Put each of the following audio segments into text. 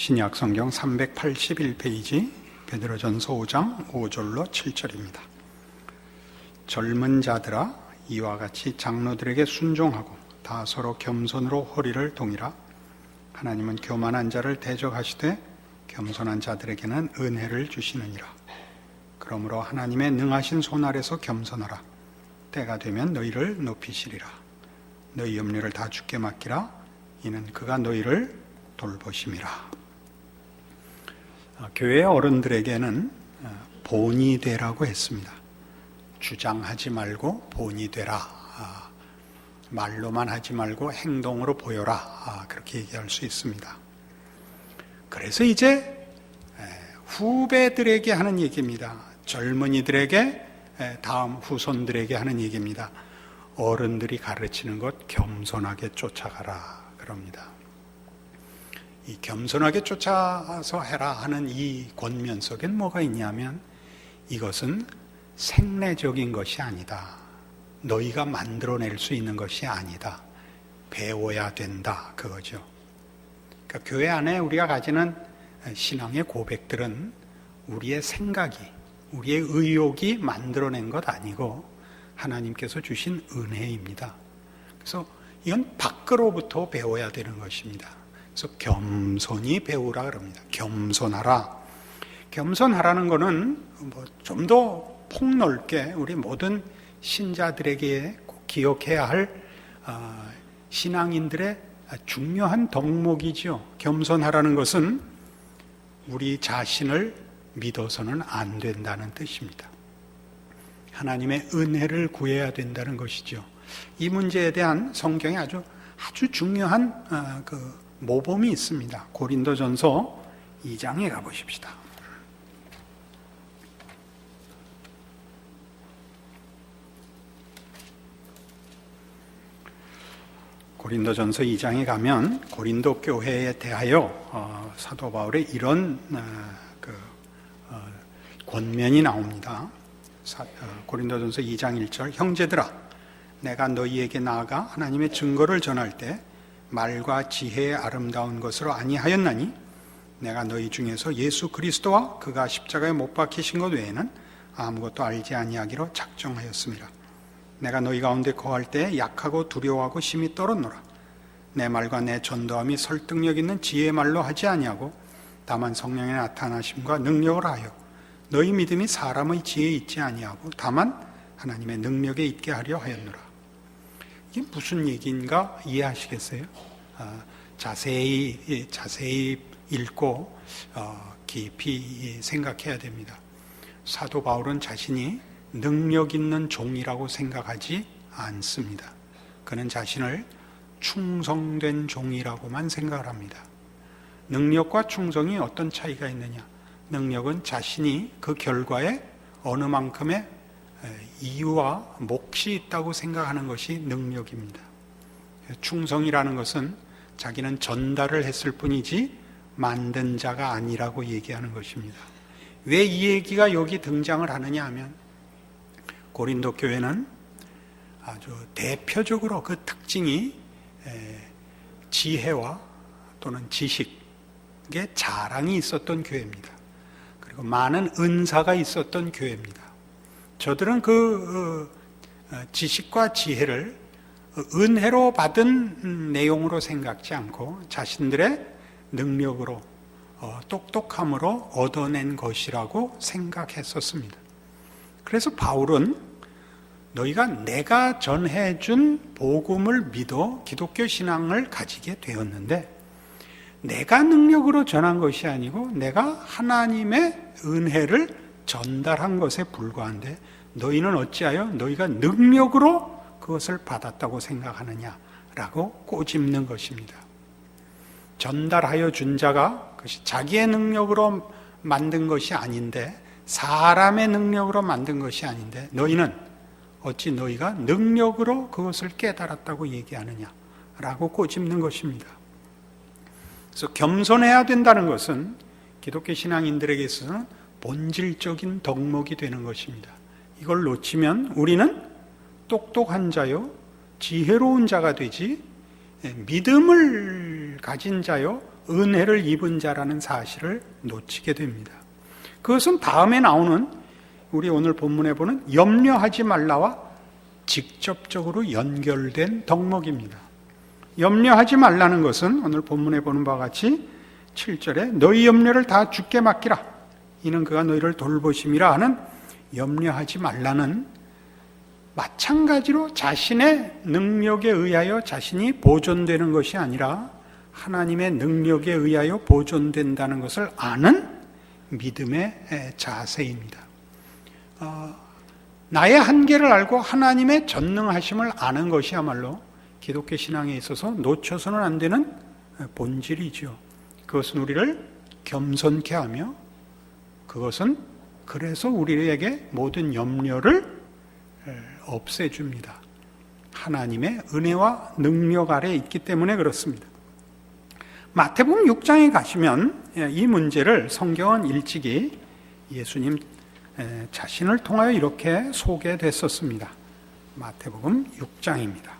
신약 성경 381페이지 베드로전서 5장 5절로 7절입니다. 젊은 자들아 이와 같이 장로들에게 순종하고 다 서로 겸손으로 허리를 동이라 하나님은 교만한 자를 대적하시되 겸손한 자들에게는 은혜를 주시느니라. 그러므로 하나님의 능하신 손 아래서 겸손하라. 때가 되면 너희를 높이시리라. 너희 염려를 다 주께 맡기라. 이는 그가 너희를 돌보심이라. 아, 교회 어른들에게는 아, 본이 되라고 했습니다. 주장하지 말고 본이 되라. 아, 말로만 하지 말고 행동으로 보여라. 그렇게 얘기할 수 있습니다. 그래서 이제 후배들에게 하는 얘기입니다. 젊은이들에게 다음 후손들에게 하는 얘기입니다. 어른들이 가르치는 것 겸손하게 쫓아가라 그럽니다. 이 겸손하게 쫓아서 해라 하는 이 권면 속엔 뭐가 있냐면 이것은 생내적인 것이 아니다. 너희가 만들어낼 수 있는 것이 아니다. 배워야 된다. 그거죠. 그러니까 교회 안에 우리가 가지는 신앙의 고백들은 우리의 생각이, 우리의 의욕이 만들어낸 것 아니고 하나님께서 주신 은혜입니다. 그래서 이건 밖으로부터 배워야 되는 것입니다. 그래서 겸손히 배우라 그럽니다. 겸손하라. 겸손하라는 것은 뭐좀 더 폭넓게 우리 모든 신자들에게 꼭 기억해야 할 아, 신앙인들의 중요한 덕목이죠. 겸손하라는 것은 우리 자신을 믿어서는 안 된다는 뜻입니다. 하나님의 은혜를 구해야 된다는 것이죠. 이 문제에 대한 성경에 아주 아주 중요한 아, 그 모범이 있습니다. 고린도전서 2장에 가보십시다. 고린도전서 2장에 가면 고린도 교회에 대하여 어, 사도 바울의 이런 어, 그, 어, 권면이 나옵니다. 사, 어, 고린도전서 2장 1절 형제들아 내가 너희에게 나아가 하나님의 증거를 전할 때 말과 지혜의 아름다운 것으로 아니하였나니 내가 너희 중에서 예수 그리스도와 그가 십자가에 못 박히신 것 외에는 아무것도 알지 아니하기로 작정하였습니다. 내가 너희 가운데 거할 때 약하고 두려워하고 심히 떨었노라. 내 말과 내 전도함이 설득력 있는 지혜의 말로 하지 아니하고 다만 성령의 나타나심과 능력을 하여 너희 믿음이 사람의 지혜에 있지 아니하고 다만 하나님의 능력에 있게 하려 하였노라. 이게 무슨 얘기인가 이해하시겠어요? 어, 자세히 자세히 읽고 어, 깊이 생각해야 됩니다. 사도 바울은 자신이 능력 있는 종이라고 생각하지 않습니다. 그는 자신을 충성된 종이라고만 생각을 합니다. 능력과 충성이 어떤 차이가 있느냐? 능력은 자신이 그 결과에 어느 만큼의 이유와 몫이 있다고 생각하는 것이 능력입니다. 충성이라는 것은 자기는 전달을 했을 뿐이지 만든 자가 아니라고 얘기하는 것입니다. 왜 이 얘기가 여기 등장을 하느냐 하면 고린도 교회는 아주 대표적으로 그 특징이 지혜와 또는 지식의 자랑이 있었던 교회입니다. 그리고 많은 은사가 있었던 교회입니다. 저들은 그 어, 어, 지식과 지혜를 은혜로 받은 내용으로 생각지 않고 자신들의 능력으로 어, 똑똑함으로 얻어낸 것이라고 생각했었습니다. 그래서 바울은 너희가 내가 전해준 복음을 믿어 기독교 신앙을 가지게 되었는데 내가 능력으로 전한 것이 아니고 내가 하나님의 은혜를 전달한 것에 불과한데 너희는 어찌하여 너희가 능력으로 그것을 받았다고 생각하느냐라고 꼬집는 것입니다. 전달하여 준 자가 그것이 자기의 능력으로 만든 것이 아닌데 사람의 능력으로 만든 것이 아닌데 너희는 어찌 너희가 능력으로 그것을 깨달았다고 얘기하느냐라고 꼬집는 것입니다. 그래서 겸손해야 된다는 것은 기독교 신앙인들에게 있어서는 본질적인 덕목이 되는 것입니다. 이걸 놓치면 우리는 똑똑한 자요, 지혜로운 자가 되지, 믿음을 가진 자요, 은혜를 입은 자라는 사실을 놓치게 됩니다. 그것은 다음에 나오는 우리 오늘 본문에 보는 염려하지 말라와 직접적으로 연결된 덕목입니다. 염려하지 말라는 것은 오늘 본문에 보는 바와 같이 7절에 너희 염려를 다 죽게 맡기라. 이는 그가 너희를 돌보심이라 하는 염려하지 말라는 마찬가지로 자신의 능력에 의하여 자신이 보존되는 것이 아니라 하나님의 능력에 의하여 보존된다는 것을 아는 믿음의 자세입니다. 어, 나의 한계를 알고 하나님의 전능하심을 아는 것이야말로 기독교 신앙에 있어서 놓쳐서는 안 되는 본질이죠. 그것은 우리를 겸손케 하며 그것은 그래서 우리에게 모든 염려를 없애줍니다. 하나님의 은혜와 능력 아래 있기 때문에 그렇습니다. 마태복음 6장에 가시면 이 문제를 성경은 일찍이 예수님 자신을 통하여 이렇게 소개됐었습니다. 마태복음 6장입니다.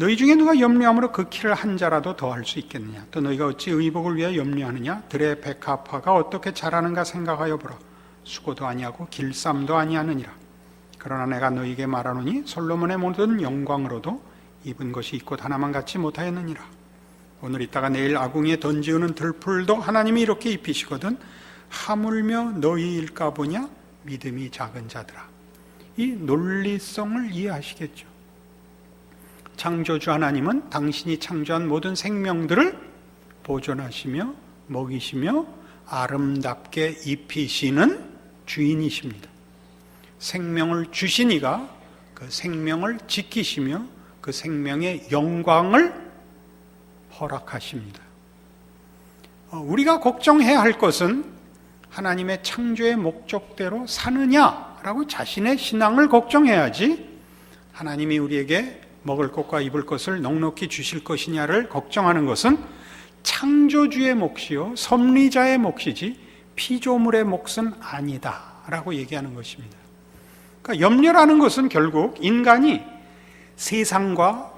너희 중에 누가 염려함으로 그 키를 한 자라도 더할 수 있겠느냐? 또 너희가 어찌 의복을 위하여 염려하느냐? 들의 백합화가 어떻게 자라는가 생각하여 보라. 수고도 아니하고 길쌈도 아니하느니라. 그러나 내가 너희에게 말하노니 솔로몬의 모든 영광으로도 입은 것이 있고 하나만 같지 못하였느니라. 오늘 있다가 내일 아궁이에 던지우는 들풀도 하나님이 이렇게 입히시거든 하물며 너희일까 보냐 믿음이 작은 자들아. 이 논리성을 이해하시겠죠. 창조주 하나님은 당신이 창조한 모든 생명들을 보존하시며 먹이시며 아름답게 입히시는 주인이십니다. 생명을 주시니가 그 생명을 지키시며 그 생명의 영광을 허락하십니다. 어, 우리가 걱정해야 할 것은 하나님의 창조의 목적대로 사느냐라고 자신의 신앙을 걱정해야지 하나님이 우리에게 먹을 것과 입을 것을 넉넉히 주실 것이냐를 걱정하는 것은 창조주의 몫이요 섭리자의 몫이지 피조물의 몫은 아니다라고 얘기하는 것입니다. 그러니까 염려라는 것은 결국 인간이 세상과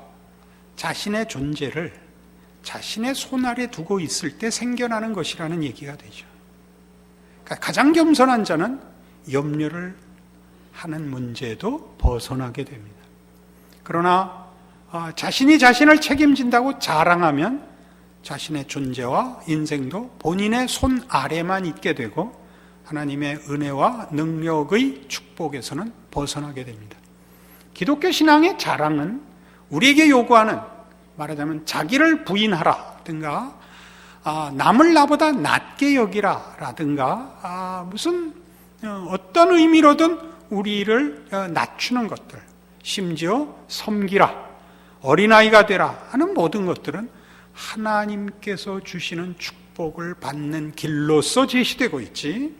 자신의 존재를 자신의 손 아래 두고 있을 때 생겨나는 것이라는 얘기가 되죠. 그러니까 가장 겸손한 자는 염려를 하는 문제도 벗어나게 됩니다. 그러나 어, 자신이 자신을 책임진다고 자랑하면 자신의 존재와 인생도 본인의 손 아래만 있게 되고 하나님의 은혜와 능력의 축복에서는 벗어나게 됩니다. 기독교 신앙의 자랑은 우리에게 요구하는 말하자면 자기를 부인하라든가 아, 남을 나보다 낮게 여기라라든가 아, 무슨 어, 어떤 의미로든 우리를 어, 낮추는 것들 심지어 섬기라 어린아이가 되라 하는 모든 것들은 하나님께서 주시는 축복을 받는 길로서 제시되고 있지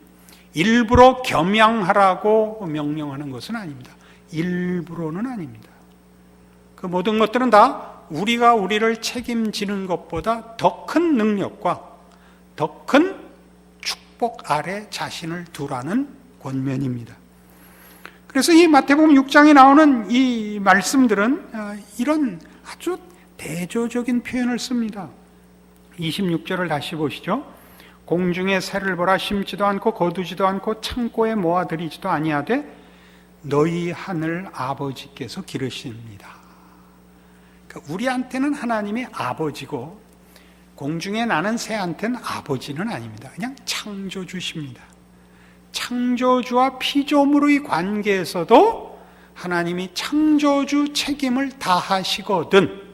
일부러 겸양하라고 명령하는 것은 아닙니다. 일부러는 아닙니다. 그 모든 것들은 다 우리가 우리를 책임지는 것보다 더 큰 능력과 더 큰 축복 아래 자신을 두라는 권면입니다. 그래서 이 마태복음 6장에 나오는 이 말씀들은 어, 이런 아주 대조적인 표현을 씁니다. 26절을 다시 보시죠. 공중에 새를 보라 심지도 않고 거두지도 않고 창고에 모아들이지도 아니하되 너희 하늘 아버지께서 기르십니다. 그러니까 우리한테는 하나님이 아버지고 공중에 나는 새한테는 아버지는 아닙니다. 그냥 창조주십니다. 창조주와 피조물의 관계에서도 하나님이 창조주 책임을 다하시거든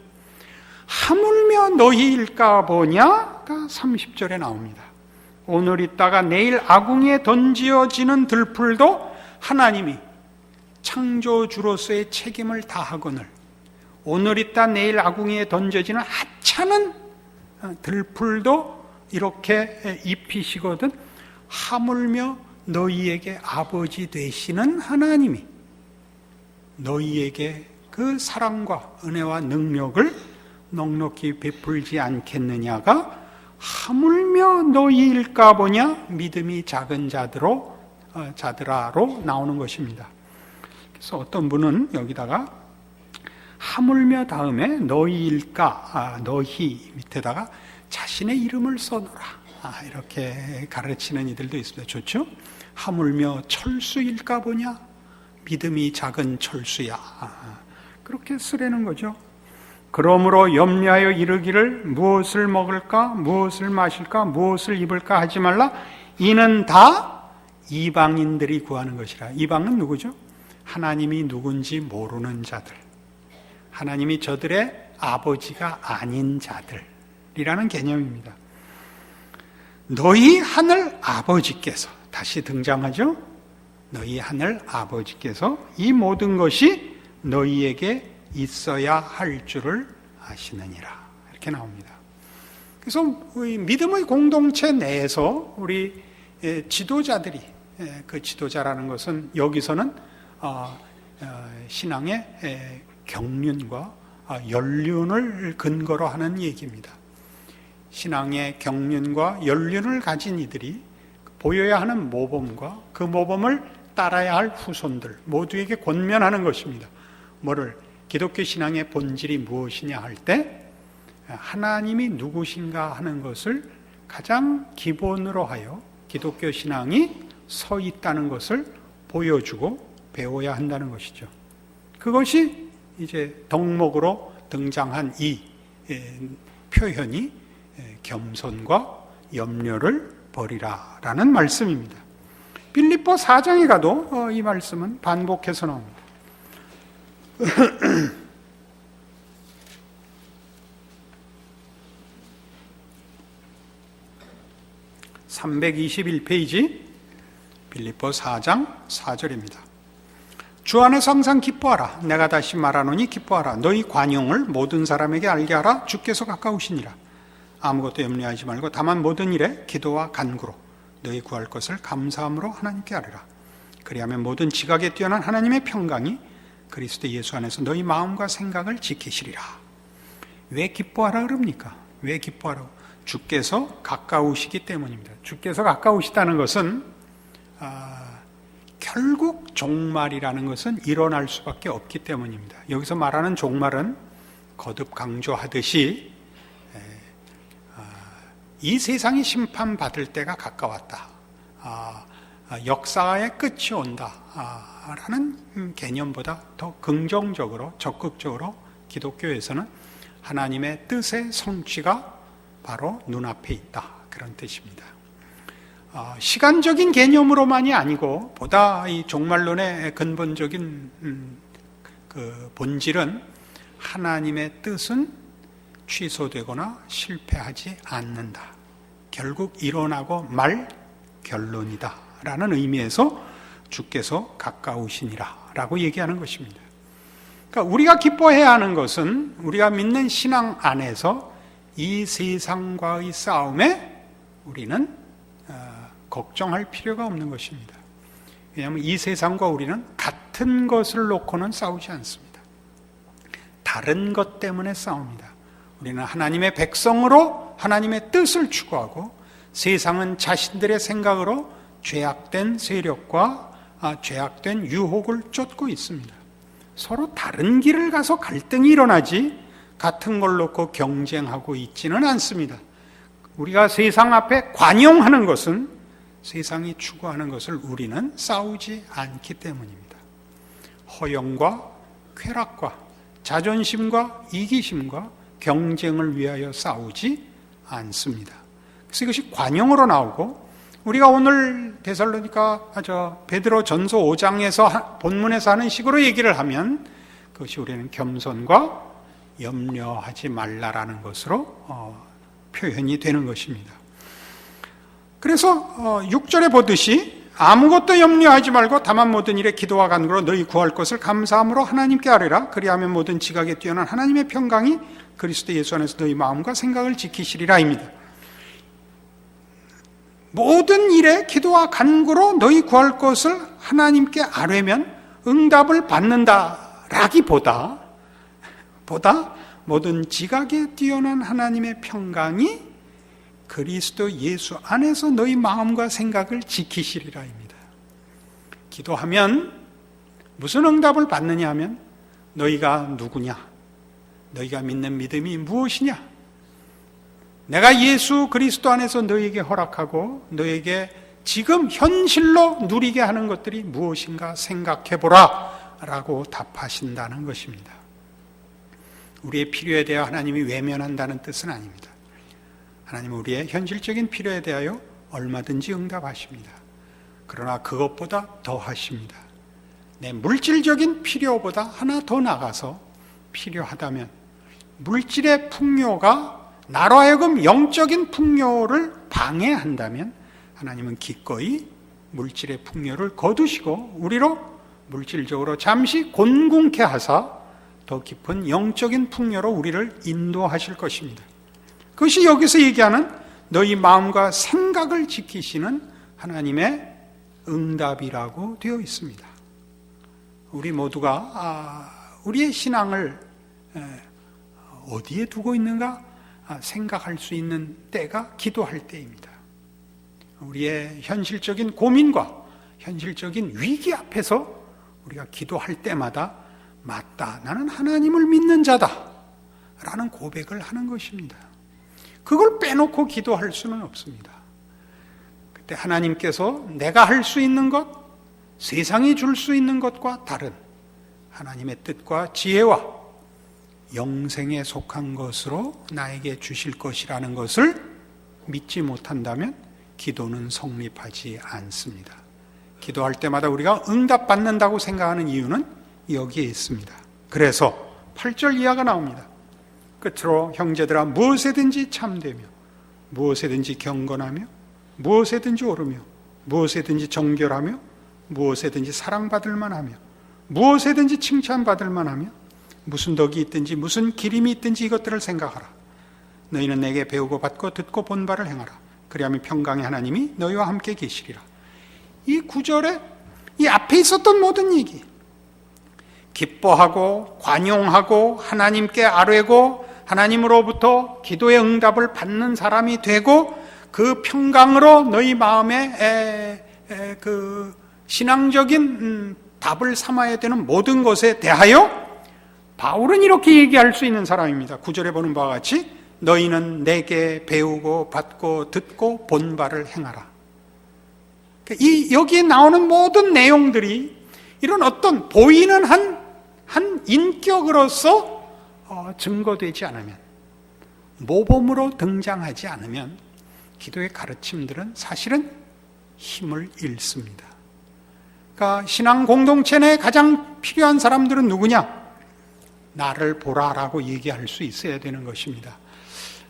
하물며 너희 일까 보냐가 30절에 나옵니다. 오늘 있다가 내일 아궁이에 던지어지는 들풀도 하나님이 창조주로서의 책임을 다하거늘 오늘 있다 내일 아궁이에 던져지는 하찮은 어, 들풀도 이렇게 입히시거든 하물며 너희에게 아버지 되시는 하나님이 너희에게 그 사랑과 은혜와 능력을 넉넉히 베풀지 않겠느냐가 하물며 너희일까 보냐 믿음이 작은 자들로 어, 자들아로 나오는 것입니다. 그래서 어떤 분은 여기다가 하물며 다음에 너희일까 아, 너희 밑에다가 자신의 이름을 써놓라 아, 이렇게 가르치는 이들도 있습니다. 좋죠? 하물며 철수일까 보냐 믿음이 작은 철수야 아, 그렇게 쓰라는 거죠. 그러므로 염려하여 이르기를 무엇을 먹을까, 무엇을 마실까, 무엇을 입을까 하지 말라. 이는 다 이방인들이 구하는 것이라. 이방은 누구죠? 하나님이 누군지 모르는 자들. 하나님이 저들의 아버지가 아닌 자들이라는 개념입니다. 너희 하늘 아버지께서 다시 등장하죠? 너희 하늘 아버지께서 이 모든 것이 너희에게 있어야 할 줄을 아시느니라. 이렇게 나옵니다. 그래서 믿음의 공동체 내에서 우리 지도자들이 그 지도자라는 것은 여기서는 어, 어, 신앙의 경륜과 아, 연륜을 근거로 하는 얘기입니다. 신앙의 경륜과 연륜을 가진 이들이 보여야 하는 모범과 그 모범을 따라야 할 후손들 모두에게 권면하는 것입니다. 뭐를 기독교 신앙의 본질이 무엇이냐 할 때 하나님이 누구신가 하는 것을 가장 기본으로 하여 기독교 신앙이 서 있다는 것을 보여주고 배워야 한다는 것이죠. 그것이 이제 덕목으로 등장한 이 표현이 겸손과 염려를 버리라 라는 말씀입니다. 빌립보 4장에 가도 어, 이 말씀은 반복해서 나옵니다. 321페이지 빌립보 4장 4절입니다. 주 안에서 항상 기뻐하라. 내가 다시 말하노니 기뻐하라. 너희 관용을 모든 사람에게 알게 하라. 주께서 가까우시니라. 아무것도 염려하지 말고 다만 모든 일에 기도와 간구로 너희 구할 것을 감사함으로 하나님께 아뢰라. 그리하면 모든 지각에 뛰어난 하나님의 평강이 그리스도 예수 안에서 너희 마음과 생각을 지키시리라. 왜 기뻐하라 그럽니까? 왜 기뻐하라고? 주께서 가까우시기 때문입니다. 주께서 가까우시다는 것은 아, 결국 종말이라는 것은 일어날 수밖에 없기 때문입니다. 여기서 말하는 종말은 거듭 강조하듯이 이 세상이 심판받을 때가 가까웠다. 아, 아 역사의 끝이 온다. 아, 라는 개념보다 더 긍정적으로, 적극적으로 기독교에서는 하나님의 뜻의 성취가 바로 눈앞에 있다. 그런 뜻입니다. 어, 시간적인 개념으로만이 아니고 보다 이 종말론의 근본적인 음, 그 본질은 하나님의 뜻은 취소되거나 실패하지 않는다. 결국 일어나고 말 결론이다. 라는 의미에서 주께서 가까우시니라. 라고 얘기하는 것입니다. 그러니까 우리가 기뻐해야 하는 것은 우리가 믿는 신앙 안에서 이 세상과의 싸움에 우리는 어, 걱정할 필요가 없는 것입니다. 왜냐하면 이 세상과 우리는 같은 것을 놓고는 싸우지 않습니다. 다른 것 때문에 싸웁니다. 우리는 하나님의 백성으로 하나님의 뜻을 추구하고 세상은 자신들의 생각으로 죄악된 세력과 아, 죄악된 유혹을 쫓고 있습니다. 서로 다른 길을 가서 갈등이 일어나지 같은 걸 놓고 경쟁하고 있지는 않습니다. 우리가 세상 앞에 관용하는 것은 세상이 추구하는 것을 우리는 싸우지 않기 때문입니다. 허영과 쾌락과 자존심과 이기심과 경쟁을 위하여 싸우지 않습니다. 그래서 이것이 관용으로 나오고 우리가 오늘 데살로니가 저 베드로 전서 5장에서 본문에서 하는 식으로 얘기를 하면 그것이 우리는 겸손과 염려하지 말라라는 것으로 어, 표현이 되는 것입니다. 그래서 어, 6절에 보듯이 아무것도 염려하지 말고 다만 모든 일에 기도와 간구로 너희 구할 것을 감사함으로 하나님께 아뢰라. 그리하면 모든 지각에 뛰어난 하나님의 평강이 그리스도 예수 안에서 너희 마음과 생각을 지키시리라입니다. 모든 일에 기도와 간구로 너희 구할 것을 하나님께 아뢰면 응답을 받는다라기보다 보다 모든 지각에 뛰어난 하나님의 평강이 그리스도 예수 안에서 너희 마음과 생각을 지키시리라입니다. 기도하면 무슨 응답을 받느냐 하면 너희가 누구냐? 너희가 믿는 믿음이 무엇이냐? 내가 예수 그리스도 안에서 너희에게 허락하고 너에게 지금 현실로 누리게 하는 것들이 무엇인가 생각해 보라 라고 답하신다는 것입니다. 우리의 필요에 대하여 하나님이 외면한다는 뜻은 아닙니다. 하나님은 우리의 현실적인 필요에 대하여 얼마든지 응답하십니다. 그러나 그것보다 더 하십니다. 내 물질적인 필요보다 하나 더 나가서 필요하다면 물질의 풍요가 나로 하여금 영적인 풍요를 방해한다면 하나님은 기꺼이 물질의 풍요를 거두시고 우리로 물질적으로 잠시 곤궁케 하사 더 깊은 영적인 풍요로 우리를 인도하실 것입니다. 그것이 여기서 얘기하는 너희 마음과 생각을 지키시는 하나님의 응답이라고 되어 있습니다. 우리 모두가 아, 우리의 신앙을 어디에 두고 있는가 아, 생각할 수 있는 때가 기도할 때입니다. 우리의 현실적인 고민과 현실적인 위기 앞에서 우리가 기도할 때마다 맞다. 나는 하나님을 믿는 자다. 라는 고백을 하는 것입니다. 그걸 빼놓고 기도할 수는 없습니다. 그때 하나님께서 내가 할 수 있는 것, 세상이 줄 수 있는 것과 다른 하나님의 뜻과 지혜와 영생에 속한 것으로 나에게 주실 것이라는 것을 믿지 못한다면 기도는 성립하지 않습니다. 기도할 때마다 우리가 응답받는다고 생각하는 이유는 여기에 있습니다. 그래서 8절 이하가 나옵니다. 끝으로 형제들아 무엇에든지 참되며 무엇에든지 경건하며 무엇에든지 오르며 무엇에든지 정결하며 무엇에든지 사랑받을 만하며 무엇에든지 칭찬받을 만하며 무슨 덕이 있든지 무슨 기림이 있든지 이것들을 생각하라. 너희는 내게 배우고 받고 듣고 본 바를 행하라. 그리하면 평강의 하나님이 너희와 함께 계시리라. 이 구절에 이 앞에 있었던 모든 얘기 기뻐하고 관용하고 하나님께 아뢰고 하나님으로부터 기도의 응답을 받는 사람이 되고 그 평강으로 너희 마음에 에, 에, 그 신앙적인 음, 답을 삼아야 되는 모든 것에 대하여 바울은 이렇게 얘기할 수 있는 사람입니다. 구절에 보는 바와 같이 너희는 내게 배우고 받고 듣고 본 바를 행하라. 그러니까 이 여기에 나오는 모든 내용들이 이런 어떤 보이는 한, 한 인격으로서 어, 증거되지 않으면 모범으로 등장하지 않으면 기도의 가르침들은 사실은 힘을 잃습니다. 그러니까 신앙 공동체 내 가장 필요한 사람들은 누구냐? 나를 보라라고 얘기할 수 있어야 되는 것입니다.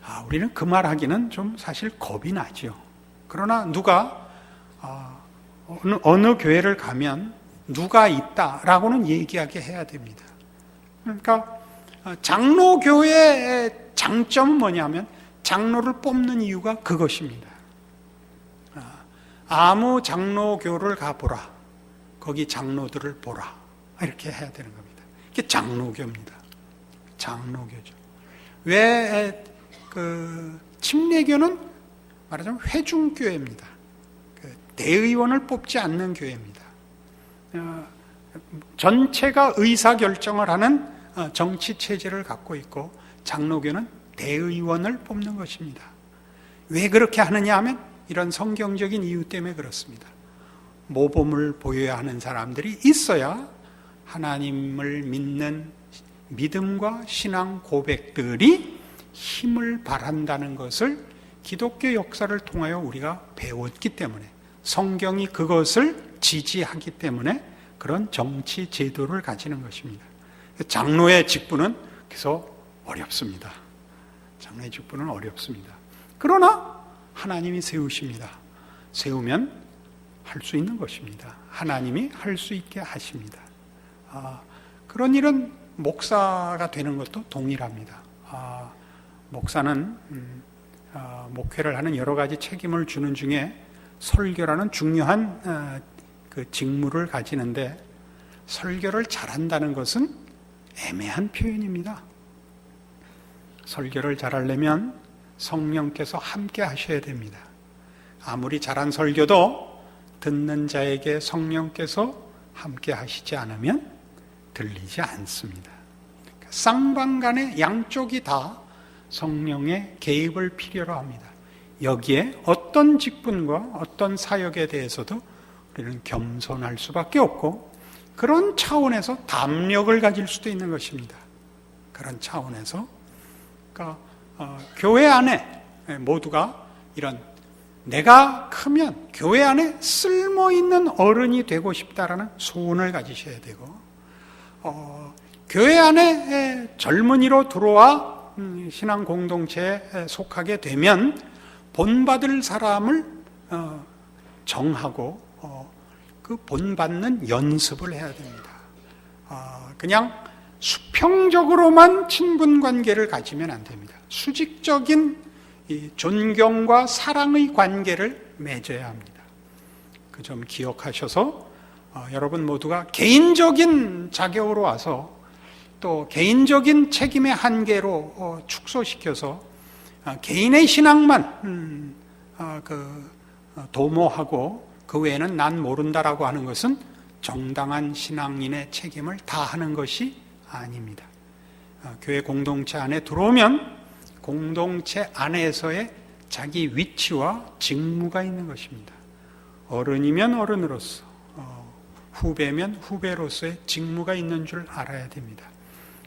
아, 우리는 그 말 하기는 좀 사실 겁이 나죠. 그러나 누가 아, 어느, 어느 교회를 가면 누가 있다라고는 얘기하게 해야 됩니다. 그러니까 아, 장로 교회의 장점은 뭐냐면 장로를 뽑는 이유가 그것입니다. 아, 아무 장로교를 가보라. 거기 장로들을 보라. 이렇게 해야 되는 겁니다. 이게 장로교입니다. 장로교죠. 왜 그 침례교는 말하자면 회중교회입니다. 그 대의원을 뽑지 않는 교회입니다. 어, 전체가 의사 결정을 하는 어, 정치 체제를 갖고 있고 장로교는 대의원을 뽑는 것입니다. 왜 그렇게 하느냐 하면 이런 성경적인 이유 때문에 그렇습니다. 모범을 보여야 하는 사람들이 있어야 하나님을 믿는 믿음과 신앙 고백들이 힘을 발한다는 것을 기독교 역사를 통하여 우리가 배웠기 때문에 성경이 그것을 지지하기 때문에 그런 정치 제도를 가지는 것입니다. 장로의 직분은 그래서 어렵습니다. 장로의 직분은 어렵습니다. 그러나 하나님이 세우십니다. 세우면 할 수 있는 것입니다. 하나님이 할 수 있게 하십니다. 아, 그런 일은 목사가 되는 것도 동일합니다. 아, 목사는 음, 어, 목회를 하는 여러 가지 책임을 주는 중에 설교라는 중요한 어, 그 직무를 가지는데 설교를 잘한다는 것은 애매한 표현입니다. 설교를 잘하려면 성령께서 함께 하셔야 됩니다. 아무리 잘한 설교도 듣는 자에게 성령께서 함께 하시지 않으면 들리지 않습니다. 쌍방간의 양쪽이 다 성령의 개입을 필요로 합니다. 여기에 어떤 직분과 어떤 사역에 대해서도 우리는 겸손할 수밖에 없고 그런 차원에서 담력을 가질 수도 있는 것입니다. 그런 차원에서 그러니까 어, 교회 안에 모두가 이런 내가 크면 교회 안에 쓸모 있는 어른이 되고 싶다라는 소원을 가지셔야 되고 어, 교회 안에 젊은이로 들어와 음, 신앙 공동체에 속하게 되면 본받을 사람을 어, 정하고 어, 그 본받는 연습을 해야 됩니다. 어, 그냥 수평적으로만 친분 관계를 가지면 안 됩니다. 수직적인 존경과 사랑의 관계를 맺어야 합니다. 그 점 기억하셔서 여러분 모두가 개인적인 자격으로 와서 또 개인적인 책임의 한계로 어, 축소시켜서 어, 개인의 신앙만 음, 어, 그 도모하고 그 외에는 난 모른다라고 하는 것은 정당한 신앙인의 책임을 다하는 것이 아닙니다. 교회 공동체 안에 들어오면 공동체 안에서의 자기 위치와 직무가 있는 것입니다. 어른이면 어른으로서, 후배면 후배로서의 직무가 있는 줄 알아야 됩니다.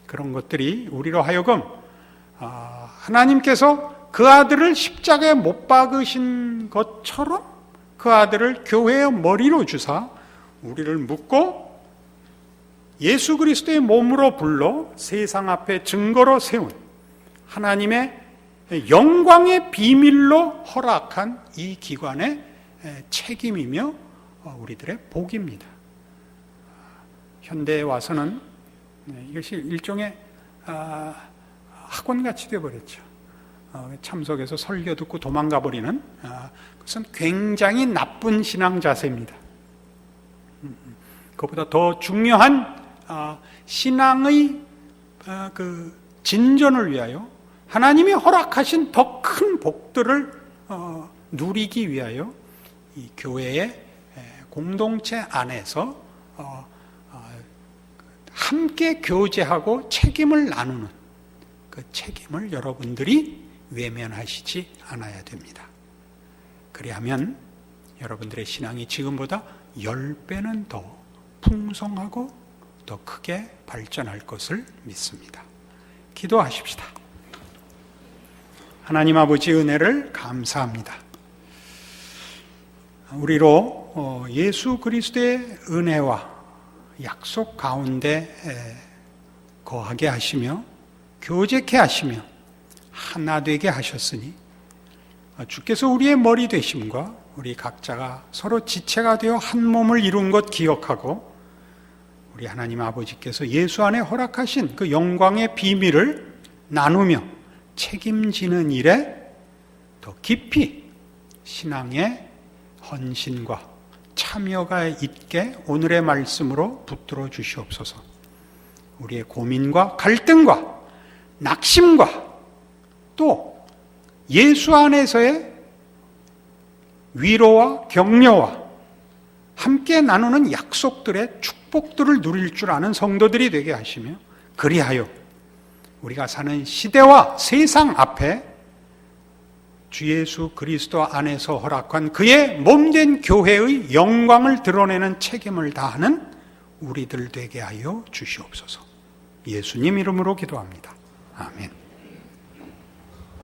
그런 것들이 우리로 하여금 아, 하나님께서 그 아들을 십자가에 못 박으신 것처럼 그 아들을 교회의 머리로 주사 우리를 묶고 예수 그리스도의 몸으로 불러 세상 앞에 증거로 세운 하나님의 영광의 비밀로 허락한 이 기관의 책임이며 우리들의 복입니다. 현대에 와서는 네, 이것이 일종의 아, 학원같이 되어버렸죠. 어, 참석해서 설교 듣고 도망가 버리는 아, 그것은 굉장히 나쁜 신앙 자세입니다. 음, 음. 그것보다 더 중요한 아, 신앙의 그 진전을 위하여 하나님이 허락하신 더 큰 복들을 어, 누리기 위하여 이 교회의 공동체 안에서 어, 함께 교제하고 책임을 나누는 그 책임을 여러분들이 외면하시지 않아야 됩니다. 그리하면 여러분들의 신앙이 지금보다 10배는 더 풍성하고 더 크게 발전할 것을 믿습니다. 기도하십시다. 하나님 아버지 은혜를 감사합니다. 우리로 어, 예수 그리스도의 은혜와 약속 가운데 거하게 하시며 교제케 하시며 하나 되게 하셨으니 주께서 우리의 머리 되심과 우리 각자가 서로 지체가 되어 한 몸을 이룬 것 기억하고 우리 하나님 아버지께서 예수 안에 허락하신 그 영광의 비밀을 나누며 책임지는 일에 더 깊이 신앙의 헌신과 참여가 있게 오늘의 말씀으로 붙들어 주시옵소서. 우리의 고민과 갈등과 낙심과 또 예수 안에서의 위로와 격려와 함께 나누는 약속들의 축복들을 누릴 줄 아는 성도들이 되게 하시며 그리하여 우리가 사는 시대와 세상 앞에 주 예수 그리스도 안에서 허락한 그의 몸된 교회의 영광을 드러내는 책임을 다하는 우리들 되게 하여 주시옵소서. 예수님 이름으로 기도합니다. 아멘.